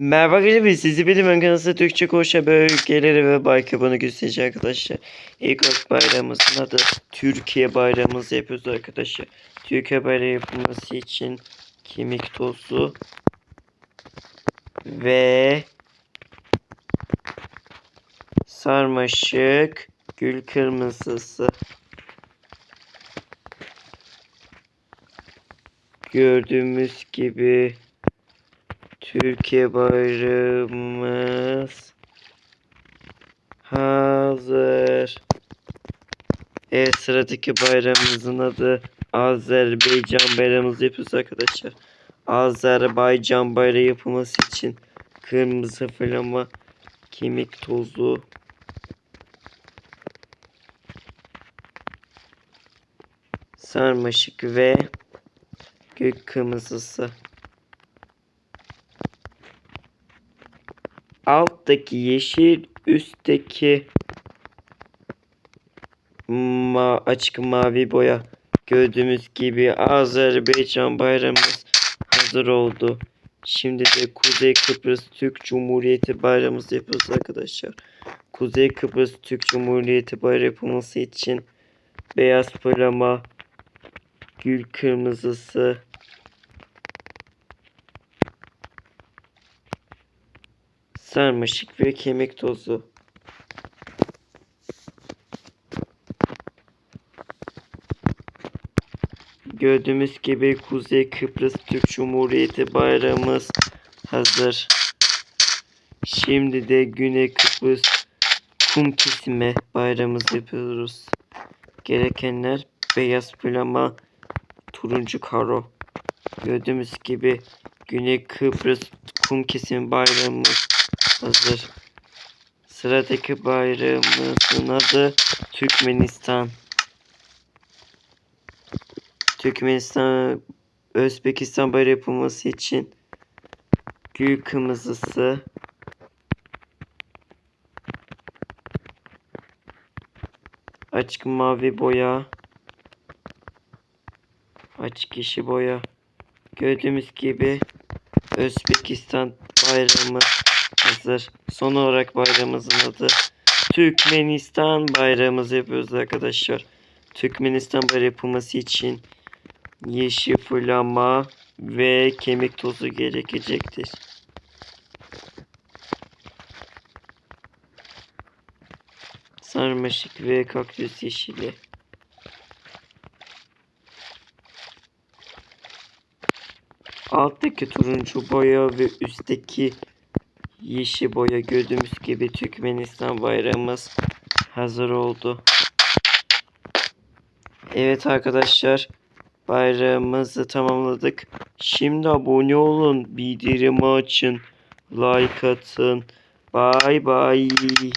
Merhaba arkadaşlar sizi benim ön kanalımda Türkçe konuşan bölgeleri ve baykabanı göstereceğim arkadaşlar. İlk olarak bayramımızın adı Türkiye bayramımızı yapıyoruz arkadaşlar. Türkiye bayramı yapılması için kemik tozu ve sarmaşık gül kırmızısı gördüğümüz gibi Türkiye bayrağımız hazır. Evet sıradaki bayramımızın adı Azerbaycan bayramımızı yapıyoruz arkadaşlar. Azerbaycan bayrağı yapılması için kırmızı flama, kemik tozu, sarmaşık ve gök kırmızısı. Alttaki yeşil, üstteki ma açık mavi boya. Gördüğümüz gibi Azerbaycan bayrağımız hazır oldu. Şimdi de Kuzey Kıbrıs Türk Cumhuriyeti bayrağımızı yapıyoruz arkadaşlar. Kuzey Kıbrıs Türk Cumhuriyeti bayrağı yapılması için beyaz polama, gül kırmızısı, sarmaşık ve kemik tozu. Gördüğümüz gibi Kuzey Kıbrıs Türk Cumhuriyeti bayrağımız hazır. Şimdi de Güney Kıbrıs kum kesime bayrağımızı yapıyoruz. Gerekenler beyaz plama, turuncu karo. Gördüğümüz gibi Güney Kıbrıs kum kesimi bayrağımız hazır. Sıradaki bayrağımızın adı Türkmenistan. Türkmenistan Özbekistan bayrağı yapılması için gül kırmızısı açık mavi boya açık yeşil boya gördüğümüz gibi Özbekistan bayrağımız hazır. Son olarak bayrağımızın adı Türkmenistan bayrağımızı yapıyoruz arkadaşlar. Türkmenistan bayrağı yapılması için yeşil flama ve kemik tozu gerekecektir. Sarmaşık ve kaktüs yeşili. Alttaki turuncu boya ve üstteki yeşil boya gördüğümüz gibi Türkmenistan bayrağımız hazır oldu. Evet arkadaşlar bayrağımızı tamamladık. Şimdi abone olun, bildirimi açın, like atın. Bye bye.